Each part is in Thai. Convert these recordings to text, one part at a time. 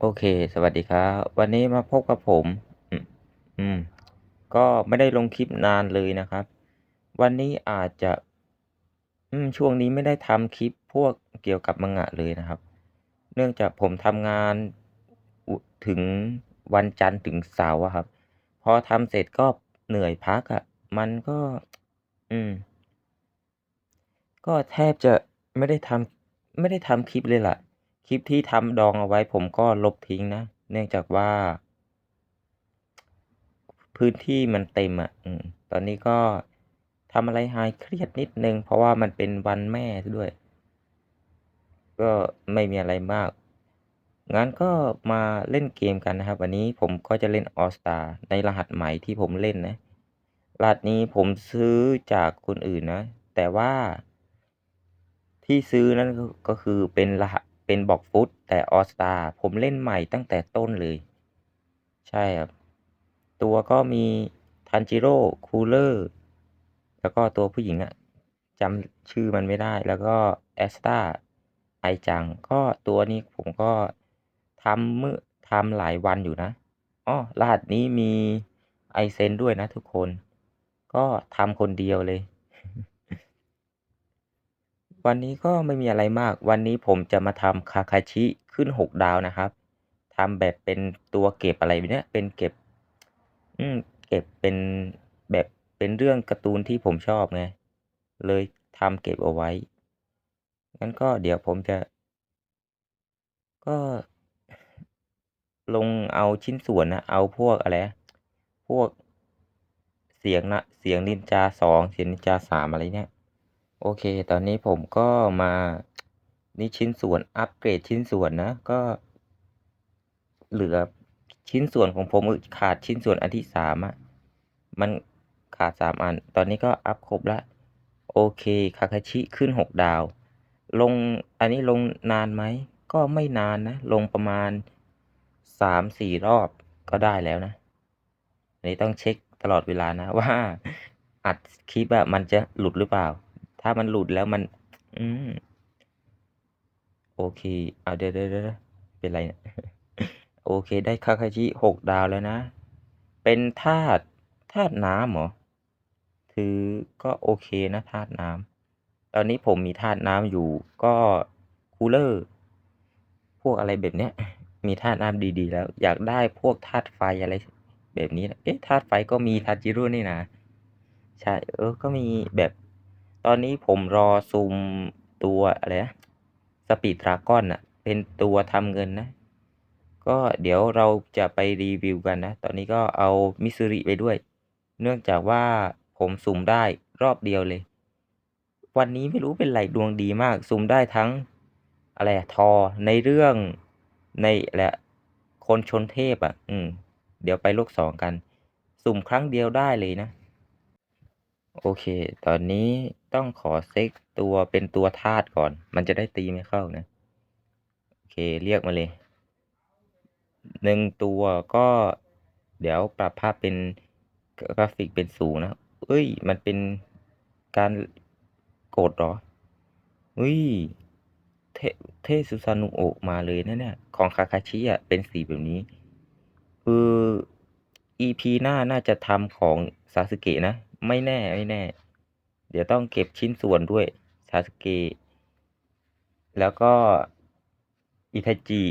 โอเค สวัสดีครับ วันนี้มาพบกับผม อืมอืม ก็ไม่ได้ลงคลิปนานเลยนะครับ วันนี้อาจจะ อืม ช่วงนี้ไม่ได้ทำคลิปพวกเกี่ยวกับ Manga เลยนะครับ เนื่องจากผมทำงานอุถึงวันจันทร์ถึงเสาร์อะครับ พอทำเสร็จก็เหนื่อยพักอะมันก็ อืม ก็แทบจะไม่ได้ทำไม่ได้ทำคลิปเลยล่ะ คลิปที่ทำดองเอาไว้ผมก็ลบทิ้งนะ เนื่องจากว่า พื้นที่มันเต็มอะอืมตอนนี้ก็ทำอะไรหายเครียดนิดนึง เพราะว่ามันเป็นวันแม่ด้วย ก็ไม่มีอะไรมากงั้นก็มาเล่นเกมกันนะครับ วันนี้ผมก็จะเล่น All Star ในรหัสใหม่ที่ผมเล่นนะรหัสนี้ผมซื้อจากคนอื่นนะ แต่ว่าที่ซื้อนั้นก็คือเป็นรหัส เป็นบล็อกฟุตแต่ All Star ผมเล่นใหม่ตั้งแต่ต้นเลย ใช่ครับ ตัวก็มี Tanjiro Cooler แล้วก็ตัวผู้หญิงอะจำชื่อมันไม่ได้ แล้วก็ Asta Ai-chan ก็ตัวนี้ผมก็ทำมื้อทำหลายวันอยู่นะอ้อรหัสนี้มี Aizen ด้วยนะทุกคน ก็ทำคนเดียวเลย วันนี้ก็ไม่มีอะไรมาก วันนี้ผมจะมาทำ Kakashi ขึ้น6ดาวนะครับทำแบบเป็นตัวเก็บอะไรเนี้ยเป็นเก็บ อืมเก็บเป็นแบบเป็นเรื่องการ์ตูนที่ผมชอบไง เลยทำเก็บเอาไว้ งั้นก็เดี๋ยวผมจะ ก็ ลงเอาชิ้นส่วนนะ เอาพวกอะไร พวกเสียงนะ เสียงนินจา2เสียงนินจา3อะไรเนี่ย โอเค ตอนนี้ผมก็มา นี่ชิ้นส่วนอัปเกรดชิ้นส่วนนะ ก็ เหลือชิ้นส่วนของผมขาดชิ้นส่วนอันที่3อะมันขาด3อัน ตอนนี้ก็อัปครบล้วโอเค Kakashi ขึ้น6ดาว ลง อันนี้ลงนานไหม ก็ไม่นานนะ ลงประมาณ3-4รอบก็ได้แล้วนะ อันนี้ต้องเช็กตลอดเวลานะว่าอัดคลิปอะมันจะหลุดหรือเปล่า ถ้ามันหลุดแล้วมัน อืมโอเค เอาเดี๋ยวๆๆๆเป็นไรเนี่ยโอเค ได้ Kakashi 6ดาวแล้วนะ เป็นธาตุธาตุน้ำเหรอ?ถือก็โอเคนะธาตุน้ำ ตอนนี้ผมมีธาตุน้ำอยู่ ก็ Cooler พวกอะไรแบบเนี้ย มีธาตุน้ำดีๆ แล้ว อยากได้พวกธาตุไฟอะไร แบบนี้นะเอ๊ะธาตุไฟก็มี Tanjiro นี่นะ ใช่ เออ ก็มีแบบ ตอนนี้ผมรอสุ่มตัวอะไรนะ Speed Dragon น่ะเป็นตัวทำเงินนะ ก็เดี๋ยวเราจะไปรีวิวกันนะ ตอนนี้ก็เอา Mitsuri ไปด้วย เนื่องจากว่าผมสุ่มได้รอบเดียวเลย วันนี้ไม่รู้เป็นไรดวงดีมาก สุ่มได้ทั้งอะไรทอในเรื่องในอะไรอะคนชนเทพอะอืม เดี๋ยวไปโลก2กัน สุ่มครั้งเดียวได้เลยนะ โอเค ตอนนี้ ต้องขอเช็กตัวเป็นตัวธาตุก่อน มันจะได้ตีไม่เข้านะ โอเคเรียกมาเลย1ตัวก็ เดี๋ยวปรับภาพเป็นกราฟิกเป็นสูงนะเฮ้ย มันเป็นการโกดเหรอ?เฮ้ยเทเทพ Susanoo มาเลยนะเนี่ย ของ Kakashi อะเป็นสีแบบนี้ คือ EP หน้าน่าจะทำของ Sasuke นะ ไม่แน่ๆเดี๋ ยวต้องเก็บชิ้นส่วนด้วย Sasuke แล้วก็ Itachi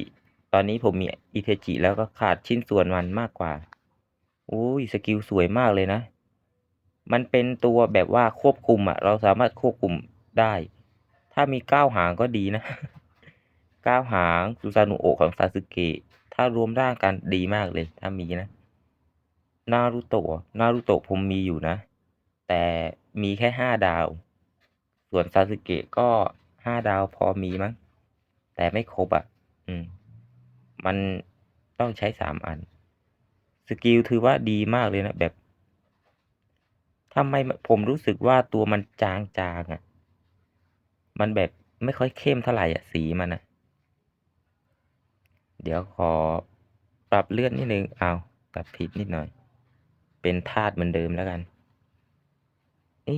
ตอนนี้ผมมี Itachi แล้วก็ขาดชิ้นส่วนมันมากกว่าโอุ๊ยสกิลสวยมากเลยนะ มันเป็นตัวแบบว่าควบคุมอะเราสามารถควบคุมได้ ถ้ามี9หางก็ดีนะ9หาง Susanoo ของ Sasuke ถ้ารวมร่างกันดีมากเลย ถ้ามีนะ Naruto เหรอ? Naruto ผมมีอยู่นะ แต่มีแค่5ดาว ส่วน Sasuke ก็5ดาวพอมีมั้ง แต่ไม่ครบอะอืม มันต้องใช้3อัน สกิลถือว่าดีมากเลยนะ แบบทำไมผมรู้สึกว่าตัวมันจางๆอะมันแบบไม่ค่อยเข้มเท่าไหร่อะสีมันน่ะ เดี๋ยวขอปรับเลือดนิดนึ่งอ้าวปรับผิดนิดหน่อย เป็นธาตุเหมือนเดิมแล้วกัน เอ๊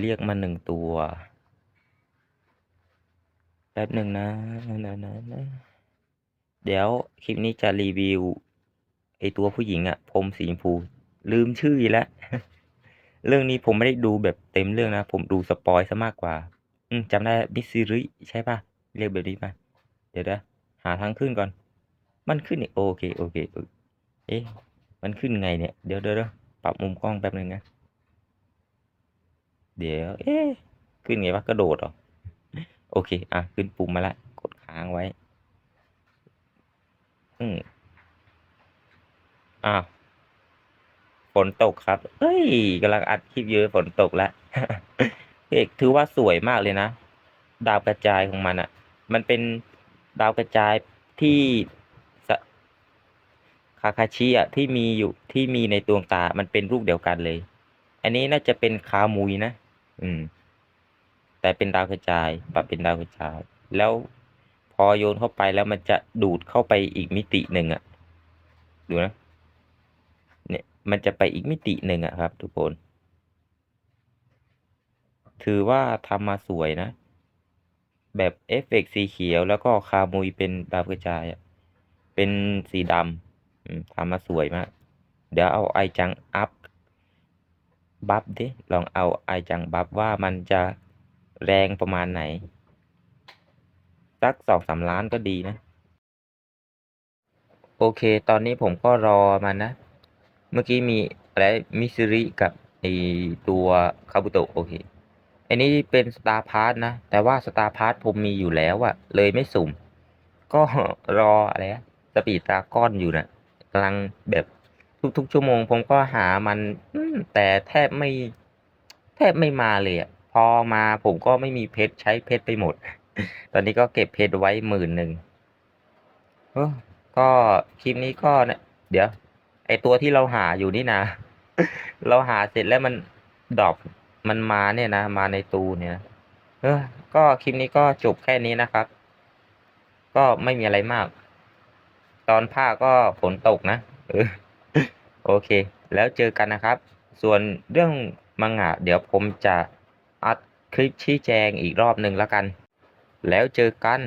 เรียกมา1ตัว แป๊บหนึ่งนะนะๆๆเดี๋ยวคลิปนี้จะรีวิว ไอตัวผู้หญิงอะผมสีชมพู ลืมชื่ออีแล้ว เรื่องนี้ผมไม่ได้ดูแบบเต็มเรื่องนะ ผมดูสปอยซะมากกว่า อืมจำได้มิสซิริใช่ปะเรียกแบบนี้ปะเดี๋ยวนะหาทางขึ้นก่อน มันขึ้นนี่โอเคโอเคเอ๊ะมันขึ้นไงเนี่ย เดี๋ยวเดี๋ยวปรับมุมกล้องแป๊บหนึ่งนะ เดี๋ยว เอ๊ะขึ้นไงวะกระโดดเหรอ โอเค อะ ขึ้นปุ่มมาละ กดค้างไว้ อืมอ้าวฝนตกครับเฮ้ยกำลังอัดคลิปอยู่ฝนตกแล้วเอกถือว่าสวยมากเลยนะ ดาวกระจายของมันอะ่ะ มันเป็นดาวกระจายที่คาคาชิอะที่มีอยู่ที่มีในดวงตา มันเป็นรูปเดียวกันเลย อันนี้น่าจะเป็นคามุยนะ อืม แต่เป็นดาวกระจาย ปรับเป็นดาวกระจาย แล้วพอโยนเข้าไปแล้วมันจะดูดเข้าไปอีกมิติหนึ่งอะ่ะ ดูนะ เนี่ย มันจะไปอีกมิติหนึ่งอะครับ ทุกคน ถือว่าทำมาสวยนะ แบบเอฟเฟกต์สีเขียวแล้วก็คามุยเป็นดาวกระจายอะเป็นสีดำทำมาสวยมาก เดี๋ยวเอาไอจังอัพ บัฟดิ ลองเอาไอจังบัฟว่ามันจะแรงประมาณไหน สักสองสามล้านก็ดีนะ โอเค ตอนนี้ผมก็รอมันนะ เมื่อกี้มีอะไรมิซิริกับไอตัวคาบุโตะโอเค อันนี้เป็นสตาร์พาร์ทนะ แต่ว่าสตาร์พาร์ทผมมีอยู่แล้วอะเลยไม่สุ่ม ก็รออะไรสปีดตาก้อนอยู่นะกำลังแบบ ทุกๆชั่วโมง ผมก็หามันแต่แทบไม่ แทบไม่มาเลยอะพอมาผมก็ไม่มีเพชรใช้เพชรไปหมด ตอนนี้ก็เก็บเพชรไว้หมื่นหนึ่งเออก็คลิปนี้ก็เนี่ยเดี๋ยว ไอตัวที่เราหาอยู่นี่นะ เราหาเสร็จแล้วมันดรอปมันมาเนี่ยนะมาในตูเนี่ยเออก็คลิปนี้ก็จบแค่นี้นะครับ ก็ไม่มีอะไรมาก ตอนภาคก็ฝนตกนะเออ โอเค แล้วเจอกันนะครับ ส่วนเรื่องมังงะเดี๋ยวผมจะอัดคลิปชี้แจงอีกรอบหนึ่งแล้วกัน แล้วเจอกัน